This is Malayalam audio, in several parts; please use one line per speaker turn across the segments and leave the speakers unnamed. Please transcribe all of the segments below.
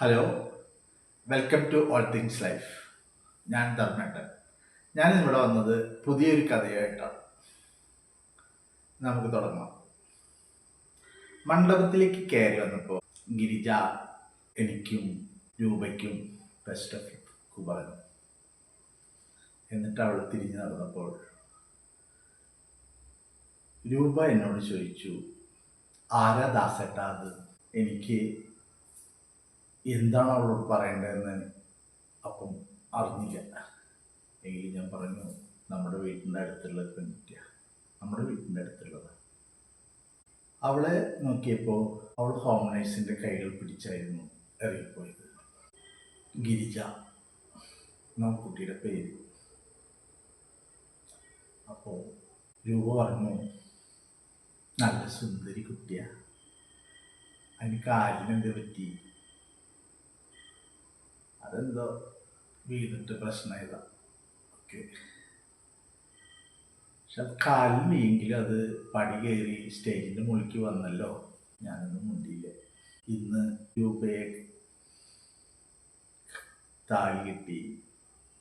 Hello welcome to all things life ഞാൻ ധർമ്മേട്ടൻ. ഞാൻ ഇവിടെ വന്നത് പുതിയൊരു കഥയായിട്ടാണ്. നമുക്ക് തുടങ്ങാം. മണ്ഡപത്തിലേക്ക് കയറി വന്നപ്പോൾ ഗിരിജ എനിക്കും രൂപയ്ക്കും ബെസ്റ്റ് ഓഫ് പറഞ്ഞു എന്നിട്ട് അവൾ തിരിഞ്ഞു നടന്നപ്പോൾ രൂപ എന്നോട് ചോദിച്ചു ആരാ ദാസേട്ടാ അത്? എനിക്ക് എന്താണ് അവളോട് പറയേണ്ടതെന്ന് അപ്പം അറിഞ്ഞില്ല. എങ്കിൽ ഞാൻ പറഞ്ഞു നമ്മുടെ വീട്ടിന്റെ അടുത്തുള്ള പെൺകുട്ടിയാണ് നമ്മുടെ വീട്ടിന്റെ അടുത്തുള്ളത്. അവളെ നോക്കിയപ്പോൾ അവൾ ഹോം നേഴ്സിന്റെ കൈകൾ പിടിച്ചായിരുന്നു ഇറങ്ങിപ്പോയത്. ഗിരിജ എന്നാ കുട്ടിയുടെ പേര്. അപ്പോൾ രൂപ പറഞ്ഞു നല്ല സുന്ദരി കുട്ടിയാണ് അതിന് കാലിനെന്ത് പറ്റി? അതെന്തോ വീണിട്ട് പ്രശ്നമായതാ. ഓക്കെ പക്ഷെ കാലിൽ നീങ്കിലും അത് പടി കയറി സ്റ്റേജിന്റെ മുകളിലേക്ക് വന്നല്ലോ. ഞാനൊന്നും മുണ്ടിയില്ല. ഇന്ന് രൂപയെ താഴെ കിട്ടി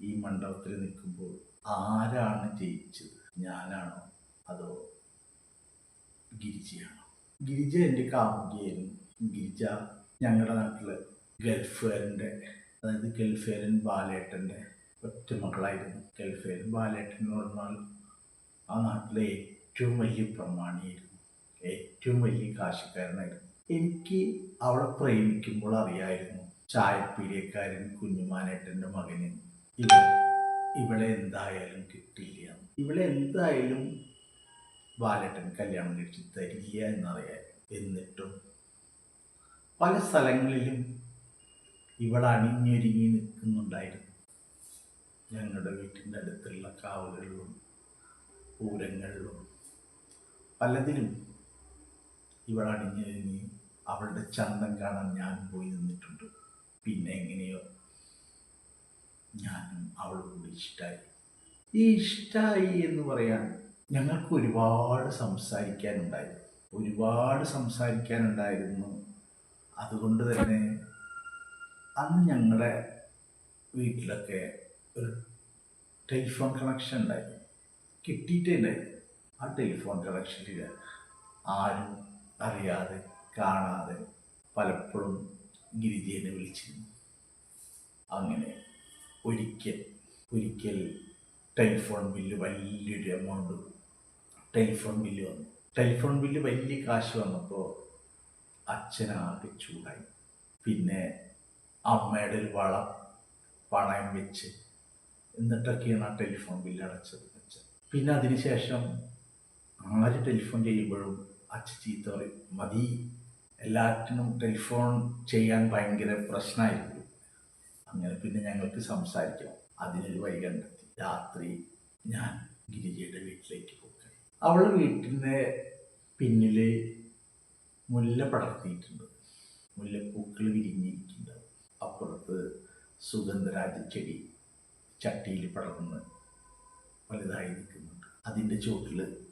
ഈ മണ്ഡപത്തിൽ നിൽക്കുമ്പോൾ ആരാണ് ജയിച്ചത്? ഞാനാണോ അതോ ഗിരിജയാണോ? ഗിരിജ എന്റെ കാമുകിയായിരുന്നു. ഗിരിജ ഞങ്ങളുടെ നാട്ടിൽ ഗൾഫുകാരന്റെ അതായത് കെൽഫേരൻ ബാലേട്ടന്റെ ഒറ്റ മകളായിരുന്നു ഗൾഫേരൻ ബാലേട്ടൻ എന്ന് പറഞ്ഞാൽ ആ നാട്ടിലെ ഏറ്റവും വലിയ പ്രമാണിയായിരുന്നു. ഏറ്റവും വലിയ കാശിക്കാരനായിരുന്നു എനിക്ക് അവളെ പ്രേമിക്കുമ്പോൾ അറിയായിരുന്നു. ചായപ്പീടിയക്കാരൻ കുഞ്ഞുമാനേട്ടന്റെ മകന് ഇവ ഇവളെ എന്തായാലും കിട്ടില്ല. ഇവളെ എന്തായാലും ബാലേട്ടൻ കല്യാണം കഴിച്ച് തരില്ല എന്നറിയാം എന്നിട്ടും പല സ്ഥലങ്ങളിലും ഇവൾ അണിഞ്ഞൊരുങ്ങി നിൽക്കുന്നുണ്ടായിരുന്നു. ഞങ്ങളുടെ വീട്ടിന്റെ അടുത്തുള്ള കാവുകളിലും പൂരങ്ങളിലും പലതിലും ഇവൾ അണിഞ്ഞൊരുങ്ങി അവളുടെ ചന്തം കാണാൻ ഞാൻ പോയി നിന്നിട്ടുണ്ട്. പിന്നെ എങ്ങനെയോ ഞാനും അവൾ കൂടി ഇഷ്ടമായി ഈ ഇഷ്ടമായി എന്ന് പറയാൻ ഞങ്ങൾക്ക് ഒരുപാട് സംസാരിക്കാനുണ്ടായിരുന്നു. ഒരുപാട് സംസാരിക്കാനുണ്ടായിരുന്നു. അതുകൊണ്ട് തന്നെ അന്ന് ഞങ്ങളുടെ വീട്ടിലൊക്കെ ഒരു ടെലിഫോൺ കണക്ഷൻ ഉണ്ടായിരുന്നു. കിട്ടിയിട്ടേ ഉണ്ടായി ആ ടെലിഫോൺ കണക്ഷനിൽ ആരും അറിയാതെ കാണാതെ പലപ്പോഴും ഗിരിജേനെ വിളിച്ചിരുന്നു. അങ്ങനെ ഒരിക്കൽ ഒരിക്കൽ ടെലിഫോൺ ബില്ല് വലിയൊരു എമൗണ്ട് ടെലിഫോൺ ബില്ല് വന്നു. ടെലിഫോൺ ബില്ല് വലിയ കാശ് വന്നപ്പോൾ അച്ഛനാകെ ചൂടായി. പിന്നെ അമ്മയുടെ ഒരു വളം പണയം വെച്ച്. എന്നിട്ടൊക്കെയാണ് ആ ടെലിഫോൺ ബില്ല് അടച്ചത് പിന്നെ അതിനുശേഷം ആര് ടെലിഫോൺ ചെയ്യുമ്പോഴും അച്ഛ ചീത്ത പറയും മതി എല്ലാറ്റിനും ടെലിഫോൺ ചെയ്യാൻ ഭയങ്കര പ്രശ്നമായിരുന്നു അങ്ങനെ പിന്നെ ഞങ്ങൾക്ക് സംസാരിക്കാം. അതിനൊരു വഴി കണ്ടെത്തി. രാത്രി ഞാൻ ഗിരിജയുടെ വീട്ടിലേക്ക് പോയി അവളുടെ വീട്ടിന്റെ പിന്നിൽ മുല്ല പടർത്തിയിട്ടുണ്ട്. മുല്ലപ്പൂക്കൾ വിരിഞ്ഞിരിക്കുന്നുണ്ട്. അപ്പുറത്ത് സുഗന്ധരാജ ചെടി ചട്ടിയിൽ പടർന്ന് വലുതായി നിൽക്കുന്നുണ്ട്. അതിന്റെ ചുവട്ടിൽ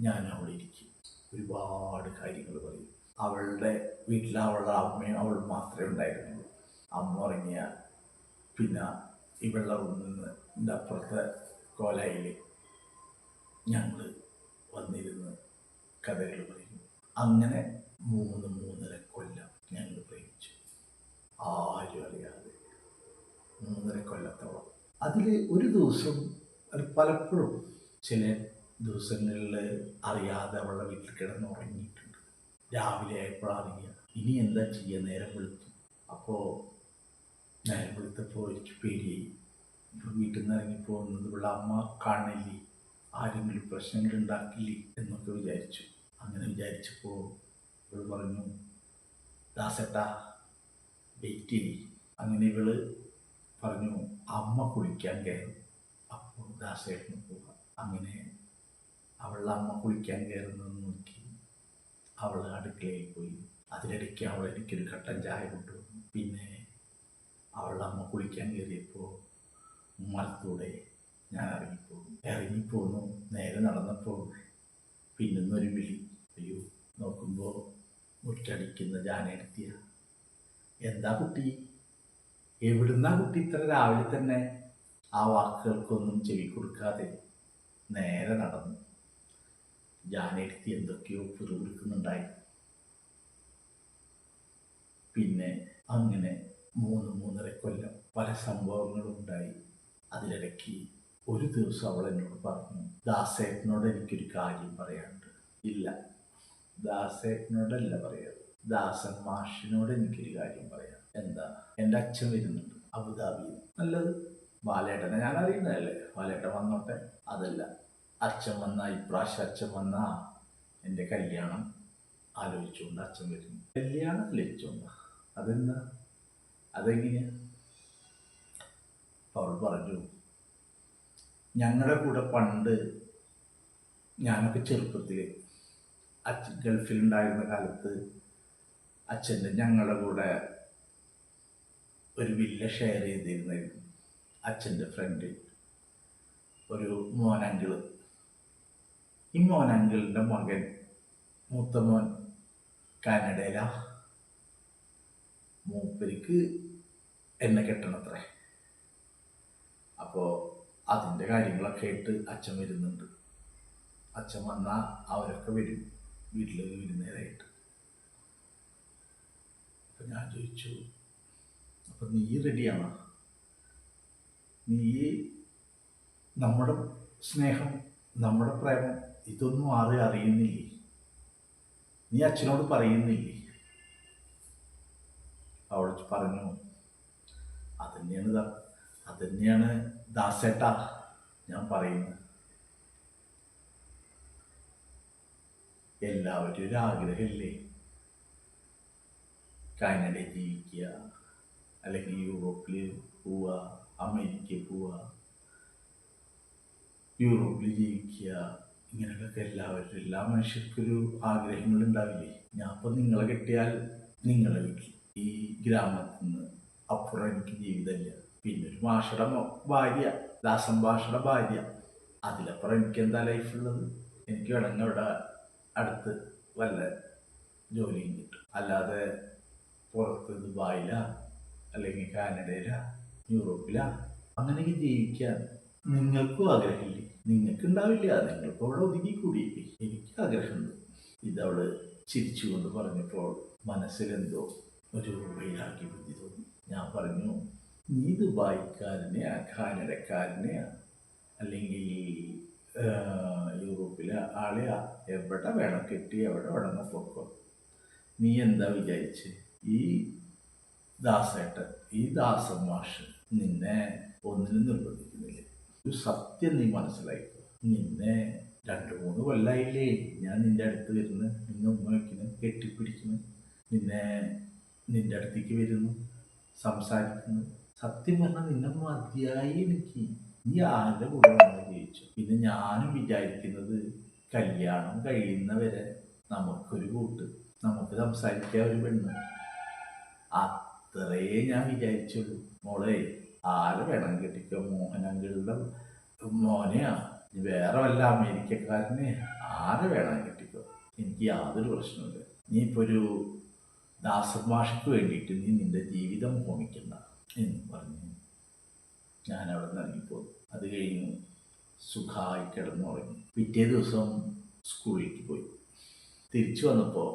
ഞാൻ അവിടെ ഇരിക്കും. ഒരുപാട് കാര്യങ്ങൾ പറയും. അവളുടെ വീട്ടിൽ അവളുടെ അമ്മയും അവൾ മാത്രമേ ഉണ്ടായിരുന്നുള്ളൂ. അമ്മ ഉറങ്ങിയ പിന്നെ റൂമിൽ നിന്ന് എന്റെ അപ്പുറത്തെ കോലായിൽ ഞങ്ങൾ വന്നിരുന്ന് കഥകൾ പറയും. അങ്ങനെ മൂന്ന് മൂന്നര കൊല്ലം ഞങ്ങൾ ആരും അറിയാതെ മൂന്നര കൊല്ലത്തോളം. അതിൽ ഒരു ദിവസം അത് പലപ്പോഴും ചില ദിവസങ്ങളിൽ അറിയാതെ അവളുടെ വീട്ടിൽ കിടന്ന് ഉറങ്ങിയിട്ടുണ്ട് രാവിലെ ആയപ്പോൾ ഇനി എന്താ ചെയ്യുക നേരം വെളുത്തു. അപ്പോൾ നേരം വെളുത്തപ്പോൾ എനിക്ക് പേടിയായി ഇപ്പോൾ വീട്ടിൽ നിന്ന് ഇറങ്ങിപ്പോകുന്നത് ഇവിടെ അമ്മ കാണില്ലേ ആരെങ്കിലും പ്രശ്നങ്ങൾ ഉണ്ടാക്കില്ലേ? എന്നൊക്കെ വിചാരിച്ചു. അങ്ങനെ വിചാരിച്ചപ്പോൾ ഇവൾ പറഞ്ഞു ദാസേട്ടാ വെയിറ്റ് ചെയ്യും. അങ്ങനെ ഇവൾ പറഞ്ഞു അമ്മ കുളിക്കാൻ കയറും. അപ്പോൾ ദാസേട്ടന് പോവുക. അങ്ങനെ അവളുടെ അമ്മ കുളിക്കാൻ കയറുന്നത് നോക്കി അവൾ അടുക്കളയിൽ പോയി. അതിനിടയ്ക്ക് അവൾ എനിക്കൊരു കട്ടൻ ചായ കൊണ്ടുവന്നു പിന്നെ അവളുടെ അമ്മ കുളിക്കാൻ കയറിയപ്പോൾ മരത്തൂടെ ഞാൻ ഇറങ്ങിപ്പോന്നു. ഇറങ്ങിപ്പോന്നു. നേരെ നടന്നപ്പോൾ പിന്നൊന്നൊരു വിളി അയ്യോ നോക്കുമ്പോൾ മുറ്റടിക്കുന്ന ജാനെടുത്തിയ എന്താ കുട്ടി? എവിടുന്നാ കുട്ടി ഇത്ര രാവിലെ തന്നെ ആ വാക്കുകൾക്കൊന്നും ചെവി കൊടുക്കാതെ നേരെ നടന്നു? ജാനെടുത്ത് എന്തൊക്കെയോ പിറുപിറുക്കുന്നുണ്ടായി പിന്നെ അങ്ങനെ മൂന്ന് മൂന്നര കൊല്ലം പല സംഭവങ്ങളും ഉണ്ടായി. അതിലിടയ്ക്ക് ഒരു ദിവസം അവൾ എന്നോട് പറഞ്ഞു ദാസേട്ടനോട് എനിക്കൊരു കാര്യം പറയാനുണ്ട്. ഇല്ല. ദാസേട്ടനോടല്ല പറയാറ്. ദാസൻ മാഷിനോട് എനിക്കൊരു കാര്യം പറയാം. എന്താ? എന്റെ അച്ഛൻ വരുന്നുണ്ട് അബുദാബിയിൽ. നല്ലത്. ബാലേട്ടനെ ഞാൻ അറിയുന്നതല്ലേ? ബാലേട്ടൻ വന്നോട്ടെ? അതല്ല. അച്ഛൻ വന്ന ഇപ്രാവശ്യം അച്ഛൻ വന്ന എന്റെ കല്യാണം ആലോചിച്ചുകൊണ്ട് അച്ഛൻ വരുന്നു. കല്യാണം ആലോചിച്ചുകൊണ്ട്. അതെന്താ? അതെങ്ങനെയാ? അവൾ പറഞ്ഞു ഞങ്ങളുടെ കൂടെ പണ്ട് ഞാനൊക്കെ ചെറുപ്പത്തിൽ അച്ഛൻ ഗൾഫിലുണ്ടായിരുന്ന കാലത്ത് അച്ഛന്റെ ഞങ്ങളുടെ കൂടെ ഒരു വില്ല ഷെയർ ചെയ്തിരുന്നായിരുന്നു. അച്ഛന്റെ ഫ്രണ്ട് ഒരു മോനങ്കിൾ. ഈ മോനങ്കിളിന്റെ മകൻ മൂത്ത മോൻ കാനഡയിലാ. മൂപ്പരിക്ക് എന്നെ കെട്ടണത്രേ. അപ്പോൾ അതിന്റെ കാര്യങ്ങളൊക്കെ ആയിട്ട് അച്ഛൻ വരുന്നുണ്ട്. അച്ഛൻ വന്നാൽ അവരൊക്കെ വരും. വീട്ടിലേക്ക് വിരുന്നേരായിട്ട് അപ്പം ഞാൻ ചോദിച്ചു അപ്പം നീ റെഡിയാണോ? നീ നമ്മുടെ സ്നേഹം നമ്മുടെ പ്രേമം ഇതൊന്നും ആരും അറിയുന്നില്ലേ? നീ അച്ഛനോട് പറയുന്നില്ലേ? അവൾ പറഞ്ഞു അതന്നെയാണ് അതന്നെയാണ് ദാസേട്ട ഞാൻ പറയുന്നത്. എല്ലാവരും ഒരു ആഗ്രഹമില്ലേ? കാനഡയിൽ ജീവിക്കുക അല്ലെങ്കിൽ യൂറോപ്പിൽ പോവുക അമേരിക്കയിൽ പോവുക യൂറോപ്പിൽ ജീവിക്കുക ഇങ്ങനെയൊക്കെ എല്ലാവരും എല്ലാ മനുഷ്യർക്കൊരു ആഗ്രഹങ്ങൾ ഉണ്ടാവില്ലേ? ഞാൻ ഇപ്പം നിങ്ങളെ കെട്ടിയാൽ നിങ്ങളെ ഈ ഗ്രാമത്തിൽ നിന്ന് അപ്പുറം എനിക്ക് ജീവിതമില്ല. പിന്നെ ഒരു മാഷയുടെ ഭാര്യ ദാസൻ ഭാഷയുടെ ഭാര്യ അതിലപ്പുറം എനിക്ക് എന്താ ലൈഫുള്ളത് എനിക്ക് വേണമെങ്കിൽ അവിടെ അടുത്ത് വല്ല ജോലിയും കിട്ടും. അല്ലാതെ പുറത്ത് ദുബായിലാ അല്ലെങ്കിൽ കാനഡയിലാ യൂറോപ്പിലാ അങ്ങനെയൊക്കെ ജീവിക്കാൻ നിങ്ങൾക്കും ആഗ്രഹമില്ലേ? നിങ്ങൾക്ക് ഉണ്ടാവില്ല നിങ്ങൾക്ക് അവിടെ ഒതുങ്ങി കൂടിയില്ലേ എനിക്ക് ആഗ്രഹമുണ്ട്. ഇതവൾ ചിരിച്ചുകൊണ്ട് പറഞ്ഞപ്പോൾ മനസ്സിലെന്തോ ഒരു വൈരാഗ്യ ബുദ്ധി തോന്നി. ഞാൻ പറഞ്ഞു നീ ദുബായിക്കാരനെയാ കാനഡക്കാരനെയാ അല്ലെങ്കിൽ യൂറോപ്പിലെ ആളെയാ എവിടെ വേണം കെട്ടി എവിടെ വേണം പൊക്കോ? നീ എന്താ വിചാരിച്ച്? ഈ ദാസേട്ടൻ ഈ ദാസൻ മാഷ് നിന്നെ ഒന്നിനും നിർബന്ധിക്കുന്നില്ല? ഒരു സത്യം നീ മനസ്സിലാക്കുക നിന്നെ രണ്ടു മൂന്ന് കൊല്ലായില്ലേ? ഞാൻ നിന്റെ അടുത്ത് വരുന്നു. നിന്നെ ഉമ്മ വയ്ക്കുന്നു കെട്ടിപ്പിടിക്കുന്നു. നിന്നെ നിന്റെ അടുത്തേക്ക് വരുന്നു. സംസാരിക്കുന്നു. സത്യം പറഞ്ഞാൽ നിന്നെ മതിയായി എനിക്ക്. നീ ആരുടെ കൂടെ വന്ന് ജീവിച്ചു? പിന്നെ ഞാനും വിചാരിക്കുന്നത് കല്യാണം കഴിയുന്നവരെ നമുക്കൊരു കൂട്ട്. നമുക്ക് സംസാരിക്കാൻ ഒരു പെണ്ണ്. അത്രേ ഞാൻ വിചാരിച്ചുള്ളൂ. മോളെ ആര് വേണം കെട്ടിക്കോ? മോഹനങ്കളുടെ മോനെയാ. വേറെ വല്ല അമേരിക്കക്കാരനെ ആര് വേണം കെട്ടിക്കോ? എനിക്ക് യാതൊരു പ്രശ്നമില്ല നീ ഇപ്പോൾ ഒരു ദാസഭാഷയ്ക്ക് വേണ്ടിയിട്ട് നീ നിന്റെ ജീവിതം ഹോമിക്കണ്ട എന്ന് പറഞ്ഞു ഞാൻ അവിടെ നിന്ന് ഇറങ്ങിപ്പോയി അത് കഴിഞ്ഞു സുഖമായി കിടന്നു തുടങ്ങി പിറ്റേ ദിവസം സ്കൂളിലേക്ക് പോയി. തിരിച്ചു വന്നപ്പോൾ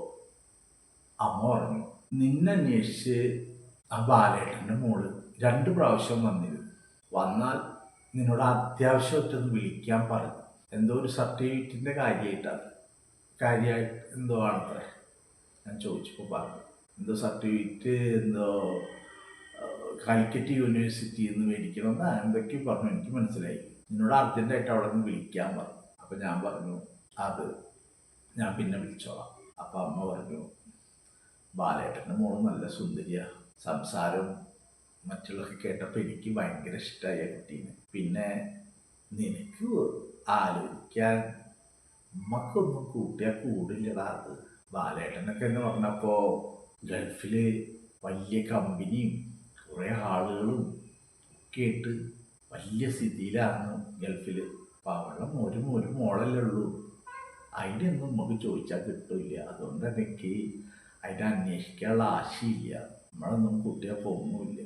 അമ്മ പറഞ്ഞു നിന്നന്വേഷിച്ച് ആ ബാലേട്ടന്റെ മോൾ രണ്ട് പ്രാവശ്യം വന്നിരുന്നു. വന്നാൽ നിന്നോട് അത്യാവശ്യമായിട്ടൊന്ന് വിളിക്കാൻ പറഞ്ഞു. എന്തോ ഒരു സർട്ടിഫിക്കറ്റിന്റെ കാര്യമായിട്ടാണ്. കാര്യമായിട്ട് എന്തോ ആണത്രേ? ഞാൻ ചോദിച്ചപ്പോൾ പറഞ്ഞു. എന്തോ സർട്ടിഫിക്കറ്റ് എന്തോ കാലിക്കറ്റ് യൂണിവേഴ്സിറ്റിയിൽ നിന്ന് മേടിക്കണമെന്ന്? എന്തൊക്കെയും പറഞ്ഞു. എനിക്ക് മനസ്സിലായി. നിന്നോട് അർജന്റായിട്ട് അവിടെ നിന്ന് വിളിക്കാൻ പറഞ്ഞു. അപ്പം ഞാൻ പറഞ്ഞു അത് ഞാൻ പിന്നെ വിളിച്ചോളാം. അപ്പം അമ്മ പറഞ്ഞു ബാലേട്ടന്റെ മോൾ നല്ല സുന്ദരിയാ. സംസാരം മറ്റുള്ളതൊക്കെ കേട്ടപ്പോൾ എനിക്ക് ഭയങ്കര ഇഷ്ടമായി കുട്ടീനെ. പിന്നെ നിനക്ക് ആലോചിക്കാൻ നമ്മക്കൊന്നും കൂട്ടിയാൽ കൂടില്ലടാ അത്. ബാലേട്ടനൊക്കെ എന്ന് പറഞ്ഞപ്പോൾ ഗൾഫിൽ വലിയ കമ്പനിയും കുറേ ആളുകളും ഒക്കെ ആയിട്ട് വലിയ സ്ഥിതിയിലാണ് ഗൾഫിൽ അവളുടെ ഒരു ഒരു മോളല്ലേ ഉള്ളൂ. ഒന്നും നമുക്ക് ചോദിച്ചാൽ കിട്ടില്ല. അതുകൊണ്ട് എനിക്ക് അതിനെ അന്വേഷിക്കാനുള്ള ആശയില്ല. നമ്മളൊന്നും കുട്ടിയെ പോകുന്നില്ല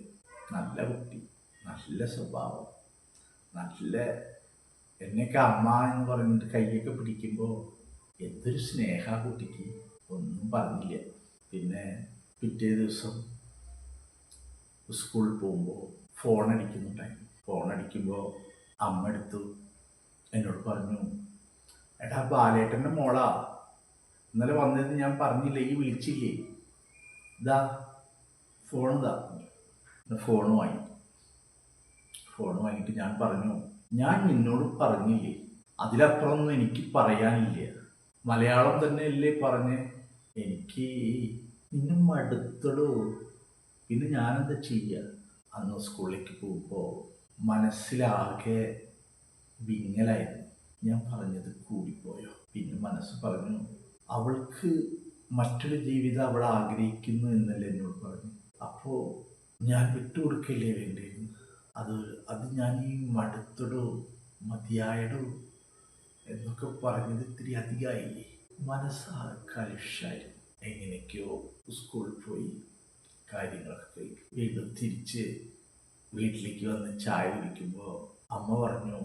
നല്ല കുട്ടി. നല്ല സ്വഭാവം. നല്ല എന്നെയൊക്കെ അമ്മ എന്ന് പറഞ്ഞിട്ട് കൈയൊക്കെ പിടിക്കുമ്പോൾ എന്തൊരു സ്നേഹ കുട്ടിക്ക്. ഒന്നും പറഞ്ഞില്ല. പിന്നെ പിറ്റേ ദിവസം സ്കൂളിൽ പോകുമ്പോൾ ഫോൺ അടിക്കുന്നുണ്ടായി ഫോൺ അടിക്കുമ്പോൾ അമ്മ എടുത്തു. എന്നോട് പറഞ്ഞു എടാ ബാലേട്ടന്റെ മോളാ. ഇന്നലെ വന്നത് ഞാൻ പറഞ്ഞില്ല ഈ വിളിച്ചില്ലേ? ഇതാ ഫോൺ ഇതാ. ഫോൺ വാങ്ങി. ഫോൺ വാങ്ങിയിട്ട് ഞാൻ പറഞ്ഞു ഞാൻ നിന്നോട് പറഞ്ഞില്ലേ അതിലപ്പുറമൊന്നും എനിക്ക് പറയാനില്ല. മലയാളം തന്നെ അല്ലേ പറഞ്ഞ്. എനിക്ക് നിന്നെ മടുത്തടോ. പിന്നെ ഞാനെന്താ ചെയ്യുക അന്ന് സ്കൂളിലേക്ക് പോകുമ്പോൾ മനസ്സിലാകെ വിങ്ങലായിരുന്നു. ഞാൻ പറഞ്ഞത് കൂടിപ്പോയോ? പിന്നെ മനസ്സ് പറഞ്ഞു അവൾക്ക് മറ്റൊരു ജീവിതം അവൾ ആഗ്രഹിക്കുന്നു എന്നല്ലേ എന്നോട് പറഞ്ഞു. അപ്പോൾ ഞാൻ വിട്ടുകൊടുക്കല്ലേ വേണ്ടിയിരുന്നു അത് അത് ഞാൻ ഈ മടുത്തടോ മതിയായടോ എന്നൊക്കെ പറഞ്ഞത് ഇത്തിരി അധികമായില്ലേ? മനസ്സാകെ കലുഷായിരുന്നു എങ്ങനെയൊക്കെയോ സ്കൂളിൽ പോയി കാര്യങ്ങളൊക്കെ. വീണ്ടും തിരിച്ച് വീട്ടിലേക്ക് വന്ന് ചായ കുടിക്കുമ്പോൾ അമ്മ പറഞ്ഞു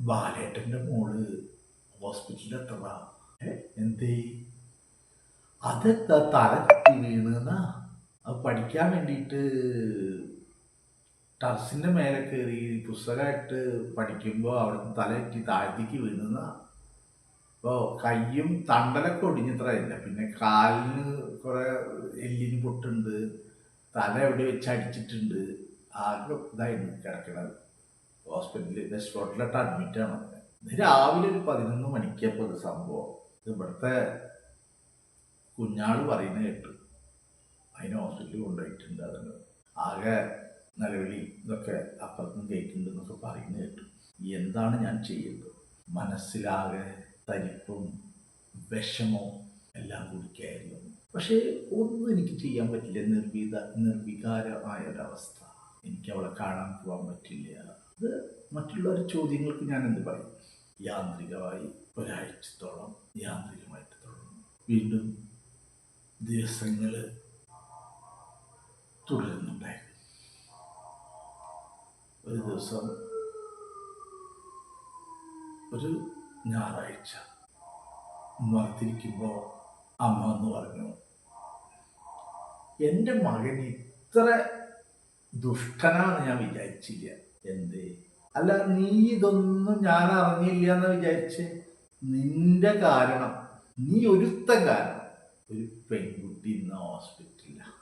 ബാലേട്ടന്റെ മോൾ ഹോസ്പിറ്റലിൽ എത്തണ? എന്തേ? അതെന്താ തല കുത്തി വീണെന്നാ? അത് പഠിക്കാൻ വേണ്ടിയിട്ട് ടർസിന്റെ മേലെ കയറി പുസ്തകമായിട്ട് പഠിക്കുമ്പോൾ അവിടുന്ന് തലയെറ്റി താഴ്ത്തിക്ക് വീണെന്നാ. അപ്പോൾ കയ്യും തണ്ടലൊക്കെ ഒടിഞ്ഞത്ര ഇല്ല പിന്നെ കാലിന് കുറേ എല്ലിന് പൊട്ടുണ്ട്. തല എവിടെ വെച്ച് അടിച്ചിട്ടുണ്ട്. ആകെ ഇതായിരുന്നു കിടക്കണത്. ഹോസ്പിറ്റലിൽ ബെസ്റ്റ് ഹോട്ടലിലോട്ട് അഡ്മിറ്റാണ്. രാവിലെ ഒരു പതിനൊന്ന് മണിക്കപ്പോൾ ഇത് സംഭവം. ഇവിടുത്തെ കുഞ്ഞാൾ പറയുന്നത് കേട്ടു. അതിന് ഹോസ്പിറ്റലിൽ കൊണ്ടുപോയിട്ടുണ്ട് അതുകൊണ്ട്. ആകെ നിലവിളി ഇതൊക്കെ അപ്പുറത്തും കേൾക്കുന്നുണ്ടെന്നൊക്കെ പറയുന്നത് കേട്ടു. എന്താണ് ഞാൻ ചെയ്യുന്നത് മനസ്സിലാകെ തരിപ്പും വിഷമവും എല്ലാം കുടിക്കായിരുന്നു. പക്ഷേ ഒന്നും എനിക്ക് ചെയ്യാൻ പറ്റില്ല. നിർവിത നിർവികാരമായ ഒരവസ്ഥ എനിക്ക് അവളെ കാണാൻ പോകാൻ പറ്റില്ല. അത് മറ്റുള്ള ഒരു ചോദ്യങ്ങൾക്ക് ഞാൻ എന്ത് പറയും? യാന്ത്രികമായി ഒരാഴ്ചത്തോളം യാന്ത്രികമായിട്ട് തുടങ്ങും. വീണ്ടും ദിവസങ്ങൾ തുടരുന്നുണ്ടായിരുന്നു ഒരു ദിവസം ഒരു ഞായറാഴ്ച മർത്തിരിക്കുമ്പോൾ അമ്മ എന്ന് പറഞ്ഞു എന്റെ മകൻ ഇത്ര ദുഷ്ടനാന്ന് ഞാൻ വിചാരിച്ചില്ല. എന്തേ? അല്ല നീ ഇതൊന്നും ഞാൻ അറിഞ്ഞില്ല എന്ന് വിചാരിച്ച്. നിന്റെ കാരണം നീ ഒരുത്തൻ കാരണം. ഒരു പെൺകുട്ടി ഇന്ന് ഹോസ്പിറ്റലിലാണ്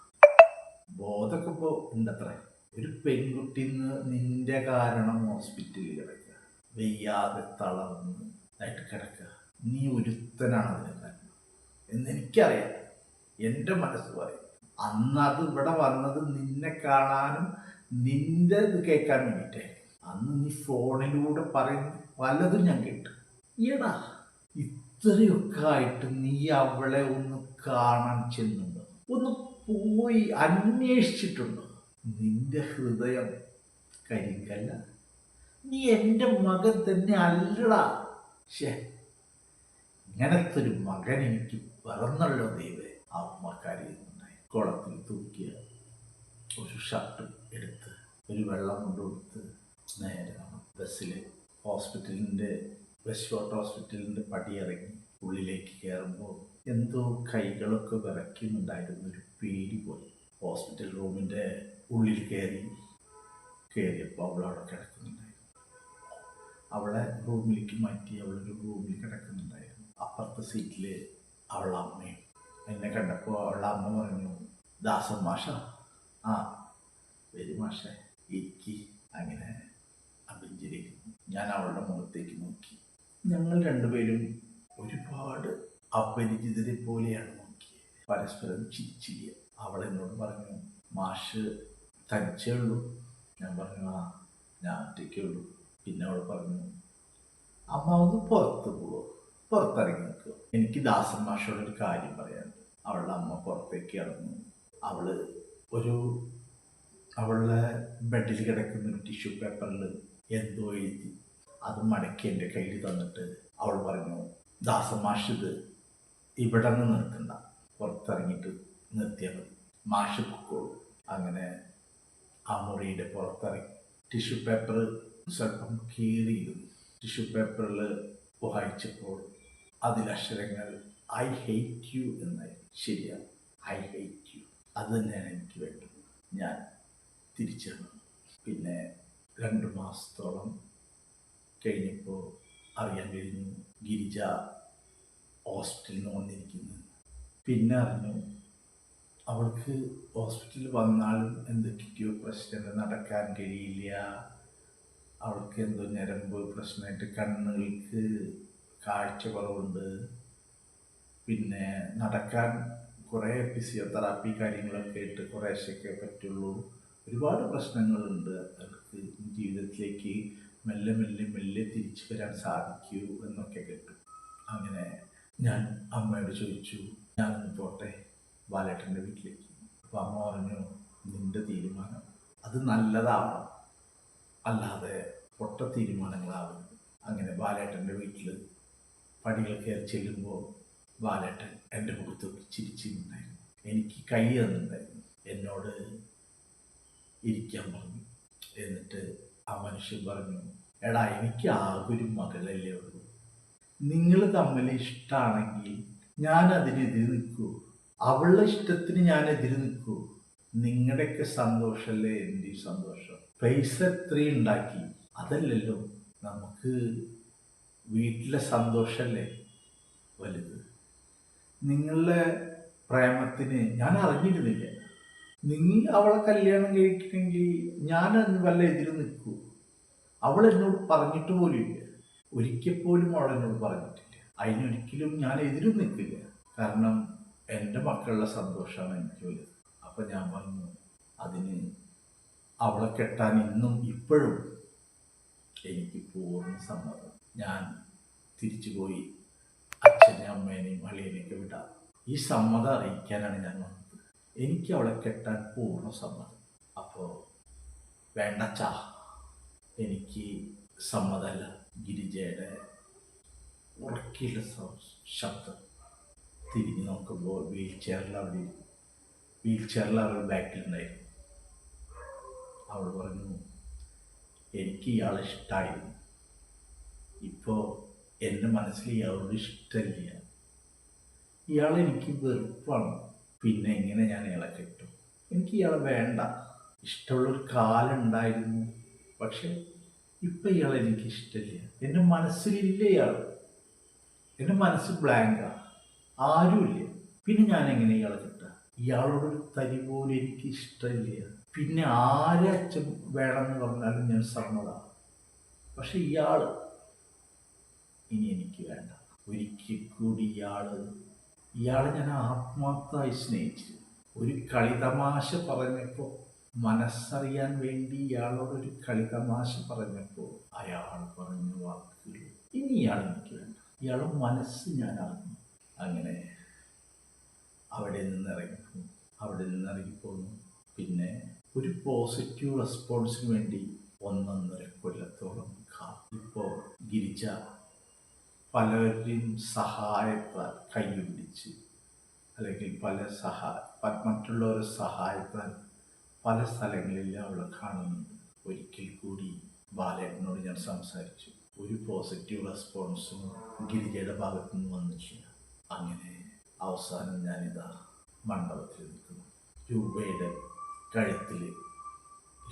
ബോധമൊക്കെ ഇപ്പോൾ ഉണ്ടത്രേ. ഒരു പെൺകുട്ടി ഇന്ന് നിന്റെ കാരണം ഹോസ്പിറ്റലിൽ കിടക്കുക വെയ്യാതെ തളർന്ന് ആയിട്ട് കിടക്കുക നീ ഒരുത്തനാണ് അതിന് കാരണം. എന്നെനിക്കറിയാം. എന്റെ മനസ്സ് പറയും. അന്ന് അത് ഇവിടെ വന്നത് നിന്നെ കാണാനും നിന്റെ ഇത് കേൾക്കാൻ വേണ്ടിയിട്ടേ. അന്ന് നീ ഫോണിലൂടെ പറയുന്ന പലതും ഞാൻ കേട്ടു. ഈടാ ഇത്രയൊക്കെ ആയിട്ട് നീ അവളെ ഒന്ന് കാണാൻ ചെന്നുണ്ട് ഒന്ന് പോയി അന്വേഷിച്ചിട്ടുണ്ട്. നിന്റെ ഹൃദയം കരിങ്കല്ല. നീ എന്റെ മകൻ തന്നെ ഇങ്ങനത്തെ ഒരു മകൻ എനിക്ക് പിറന്നല്ലോ ദൈവേ. അമ്മ കരയുന്നുണ്ടായി കുളത്തിൽ തൂക്കിയ ഒരു ഷർട്ട് എടുത്ത് ഒരു വെള്ളം കൊണ്ട് കൊടുത്ത് നേരെ ബസ്സിൽ ഹോസ്പിറ്റലിന്റെ വെസ്റ്റ്കോട്ട് ഹോസ്പിറ്റലിന്റെ പടിയിറങ്ങി ഉള്ളിലേക്ക് കയറുമ്പോൾ എന്തോ കൈകളൊക്കെ വിറയ്ക്കുന്നുണ്ടായിരുന്നു ഒരു പേടി പോയി. ഹോസ്പിറ്റൽ റൂമിന്റെ ഉള്ളിൽ കയറി കയറിയപ്പോൾ അവൾ അവിടെ കിടക്കുന്നുണ്ടായിരുന്നു. അവളെ റൂമിലേക്ക് മാറ്റി അവളൊരു റൂമിൽ കിടക്കുന്നുണ്ടായിരുന്നു. അപ്പുറത്തെ സീറ്റിൽ അവളുടെ അമ്മയും. എന്നെ കണ്ടപ്പോൾ അവളുടെ അമ്മ പറഞ്ഞു ദാസൻ മാഷ. ആ വരി മാഷ. ഇരിക്കി. അങ്ങനെ അഭിഞ്ചരിക്കുന്നു ഞാൻ അവളുടെ മുഖത്തേക്ക് നോക്കി. ഞങ്ങൾ രണ്ടുപേരും ഒരുപാട് അപരിചിതരെ പോലെയാണ് നോക്കിയത് പരസ്പരം ചിരിച്ചില്ല അവൾ എന്നോട് പറഞ്ഞു മാഷ് തനിച്ചേ ഉള്ളൂ. ഞാൻ പറഞ്ഞു ആ ഞാൻ ഒറ്റയ്ക്കേ ഉള്ളൂ. പിന്നെ അവൾ പറഞ്ഞു അമ്മ ഒന്ന് പുറത്ത് പോവോ? പുറത്തിറങ്ങി നിൽക്കുക എനിക്ക് ദാസൻ മാഷോട് ഒരു കാര്യം പറയാനുണ്ട്. അവളുടെ അമ്മ പുറത്തേക്ക് ഇറങ്ങി അവൾ ഒരു അവളുടെ ബെഡിൽ കിടക്കുന്ന ഒരു ടിഷ്യൂ പേപ്പറിൽ എന്തോ എഴുതി അത് മടക്കി എന്റെ കയ്യിൽ തന്നിട്ട് അവൾ പറഞ്ഞു ദാസൻ മാഷ് ഇത് ഇവിടെ നിന്ന് നിർത്തണ്ട. പുറത്തിറങ്ങിയിട്ട് നിർത്തിയാൽ മതി. മാഷ് അങ്ങനെ ആ മുറിയുടെ പുറത്തിറങ്ങി. ടിഷ്യൂ പേപ്പർ സ്വല്പം കീറിയിരുന്നു. ടിഷ്യൂ പേപ്പറിൽ വായിച്ചപ്പോൾ അതിൽ അക്ഷരങ്ങൾ ഐ ഹെയ്റ്റ് യു എന്നായി ശരിയാണ് ഐ ഹെയ്റ്റ് യു അത് തന്നെയാണ് എനിക്ക് വേണ്ടത്. ഞാൻ തിരിച്ചു പിന്നെ രണ്ട് മാസത്തോളം കഴിഞ്ഞപ്പോൾ അറിയാൻ കഴിഞ്ഞു ഗിരിജ ഹോസ്പിറ്റലിൽ നിന്ന് വന്നിരിക്കുന്നു. പിന്നെ അറിഞ്ഞു അവൾക്ക് ഹോസ്പിറ്റലിൽ വന്നാലും എന്തൊക്കെയോ പ്രശ്നങ്ങൾ നടക്കാൻ കഴിയില്ല. അവൾക്ക് എന്തോ ഞരമ്പ് പ്രശ്നമായിട്ട് കണ്ണുകൾക്ക് കാഴ്ച കുറവുണ്ട് പിന്നെ നടക്കാൻ കുറേ ഫിസിയോതെറാപ്പി കാര്യങ്ങളൊക്കെ ആയിട്ട് കുറേശ്ശൊക്കെ പറ്റുള്ളൂ. ഒരുപാട് പ്രശ്നങ്ങളുണ്ട്. അവർക്ക് ജീവിതത്തിലേക്ക് മെല്ലെ മെല്ലെ മെല്ലെ തിരിച്ചു വരാൻ സാധിക്കൂ എന്നൊക്കെ കേട്ടു. അങ്ങനെ ഞാൻ അമ്മയോട് ചോദിച്ചു ഞാൻ പോട്ടെ ബാലേട്ടന്റെ വീട്ടിലേക്ക്. അപ്പോൾ അമ്മ പറഞ്ഞു നിന്റെ തീരുമാനം അത് നല്ലതാവണം. അല്ലാതെ പൊട്ട തീരുമാനങ്ങളാവരുത്. അങ്ങനെ ബാലേട്ടന്റെ വീട്ടിൽ പടികൾ കയറി ചെല്ലുമ്പോൾ ബാലേട്ടൻ എന്റെ മുഖത്ത് ചിരിച്ചിട്ടുണ്ടായിരുന്നു. എനിക്ക് കൈ തന്നിട്ടുണ്ടായിരുന്നു. എന്നോട് ഇരിക്കാൻ പറഞ്ഞു. എന്നിട്ട് ആ മനുഷ്യൻ പറഞ്ഞു എടാ എനിക്ക് ആകൊരു മകളല്ലേ ഉള്ളൂ. നിങ്ങൾ തമ്മിൽ ഇഷ്ടമാണെങ്കിൽ ഞാൻ അതിനെതിരെ നിൽക്കൂ. അവളുടെ ഇഷ്ടത്തിന് ഞാൻ എതിര് നിൽക്കൂ. നിങ്ങളുടെയൊക്കെ സന്തോഷമല്ലേ എന്റെ സന്തോഷം? പൈസ എത്രയും ഉണ്ടാക്കി. അതല്ലല്ലോ നമുക്ക് വീട്ടിലെ സന്തോഷമല്ലേ വലുത്? നിങ്ങളുടെ പ്രേമത്തിന് ഞാൻ അറിഞ്ഞിരുന്നില്ല. നിങ്ങൾ അവളെ കല്യാണം കഴിക്കണമെങ്കിൽ ഞാൻ വല്ല എതിര് നിൽക്കൂ. അവൾ എന്നോട് പറഞ്ഞിട്ട് പോലുമില്ല ഒരിക്കൽ പോലും അവൾ എന്നോട് പറഞ്ഞിട്ടില്ല. അതിനൊരിക്കലും ഞാൻ എതിരും നിൽക്കില്ല. കാരണം എന്റെ മക്കളുടെ സന്തോഷമാണ് എനിക്ക് വലുത്. അപ്പം ഞാൻ പറഞ്ഞു അതിന് അവളെ കെട്ടാൻ ഇന്നും ഇപ്പോഴും എനിക്ക് പൂർണ സമ്മതം. ഞാൻ തിരിച്ചു പോയി അച്ഛനെയും അമ്മേനെയും അളിയനെയൊക്കെ വിടാം. ഈ സമ്മതം അറിയിക്കാനാണ് ഞാൻ വന്നത്. എനിക്ക് അവളെ കെട്ടാൻ പൂർണ സമ്മതം. അപ്പോൾ വേണ്ട ചാ എനിക്ക് സമ്മതമല്ല. ഗിരിജയുടെ ഉറക്കിയുള്ള ശബ്ദം. തിരിഞ്ഞ് നോക്കുമ്പോൾ വീൽ ചെയറിൽ അവിടെ വീൽ ചെയറിൽ അവൾ ബാക്കിലുണ്ടായിരുന്നു അവൾ പറഞ്ഞു എനിക്ക് ഇയാളെ ഇഷ്ടമായിരുന്നു ഇപ്പോൾ എന്റെ മനസ്സിൽ ഇയാളോട് ഇഷ്ടമില്ല. ഇയാളെനിക്ക് വെറുപ്പാണ്. പിന്നെ എങ്ങനെ ഞാൻ ഇയാളെ കിട്ടും? എനിക്ക് ഇയാളെ വേണ്ട. ഇഷ്ടമുള്ളൊരു കാലുണ്ടായിരുന്നു. പക്ഷെ ഇപ്പം ഇയാൾ എനിക്ക് ഇഷ്ടമില്ല എന്റെ മനസ്സിലില്ല ഇയാൾ. എന്റെ മനസ്സ് ബ്ലാങ്കാണ് ആരുമില്ല. പിന്നെ ഞാൻ എങ്ങനെ ഇയാളെ കിട്ടുക ഇയാളോടൊരു തരി പോലും എനിക്ക് ഇഷ്ടമില്ല പിന്നെ ആരെ അച്ഛൻ വേണമെന്ന് പറഞ്ഞാലും ഞാൻ സമ്മതമാണ് പക്ഷെ ഇയാൾ ഇനി എനിക്ക് വേണ്ട. ഒരിക്കൽ കൂടി ഇയാൾ ഇയാളെ ഞാൻ ആത്മാർത്ഥമായി സ്നേഹിച്ചു ഒരു കളിതമാശ പറഞ്ഞപ്പോൾ മനസ്സറിയാൻ വേണ്ടി ഇയാളോടൊരു കളിതമാശ പറഞ്ഞപ്പോൾ അയാൾ പറഞ്ഞ വാക്കുകൾ ഇനി ഇയാൾ എനിക്ക് വേണ്ട. ഇയാളുടെ മനസ്സ് ഞാൻ അറിഞ്ഞു. അങ്ങനെ അവിടെ നിന്ന് ഇറങ്ങിപ്പോന്നു. അവിടെ നിന്ന് ഇറങ്ങിപ്പോന്നു. പിന്നെ ഒരു പോസിറ്റീവ് റെസ്പോൺസിന് വേണ്ടി ഒന്നൊന്നര കൊല്ലത്തോളം ഇപ്പോൾ ഗിരിജ പലരുടെയും സഹായത്താൽ കൈപിടിച്ച് അല്ലെങ്കിൽ പല സഹായ മറ്റുള്ളവരുടെ സഹായത്താൽ പല സ്ഥലങ്ങളിൽ അവളെ കാണുന്നുണ്ട് ഒരിക്കൽ കൂടി ബാലേട്ടനോട് ഞാൻ സംസാരിച്ചു. ഒരു പോസിറ്റീവ് റെസ്പോൺസും ഗിരിജയുടെ ഭാഗത്തു നിന്ന് വന്നിട്ടില്ല. അങ്ങനെ അവസാനം ഞാനിതാ മണ്ഡപത്തിൽ നിൽക്കുന്നു. രൂപയുടെ കഴുത്തിൽ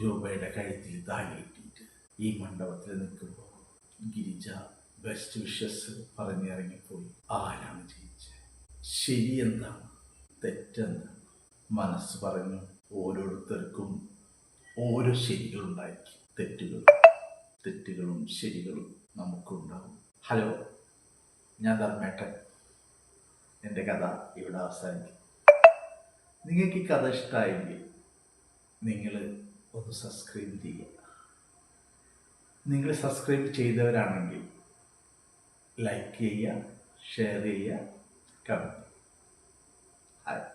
രൂപയുടെ കഴുത്തിൽ താഴെയിട്ടിട്ട് ഈ മണ്ഡപത്തിൽ നിൽക്കുമ്പോൾ ഗിരിജ ബെസ്റ്റ് വിഷസ് പറഞ്ഞിറങ്ങിപ്പോയി. ആരാണ് ജയിച്ചത്? ശരി എന്താണ് തെറ്റെന്താണ്? മനസ്സ് പറഞ്ഞു. ഓരോരുത്തർക്കും ഓരോ ശരികളുണ്ടായിരിക്കും. തെറ്റുകൾ തെറ്റുകളും ശരികളും നമുക്കുണ്ടാവും. ഹലോ ഞാൻ ധർമ്മേട്ടൻ. എന്റെ കഥ ഇവിടെ അവസാനിക്കും. നിങ്ങൾക്ക് ഈ കഥ ഇഷ്ടമായെങ്കിൽ നിങ്ങൾ ഒന്ന് സബ്സ്ക്രൈബ് ചെയ്യുക. നിങ്ങൾ സബ്സ്ക്രൈബ് ചെയ്തവരാണെങ്കിൽ ലൈക്ക് ചെയ്യുക ഷെയർ ചെയ്യുക കമന്റ് ഹായ്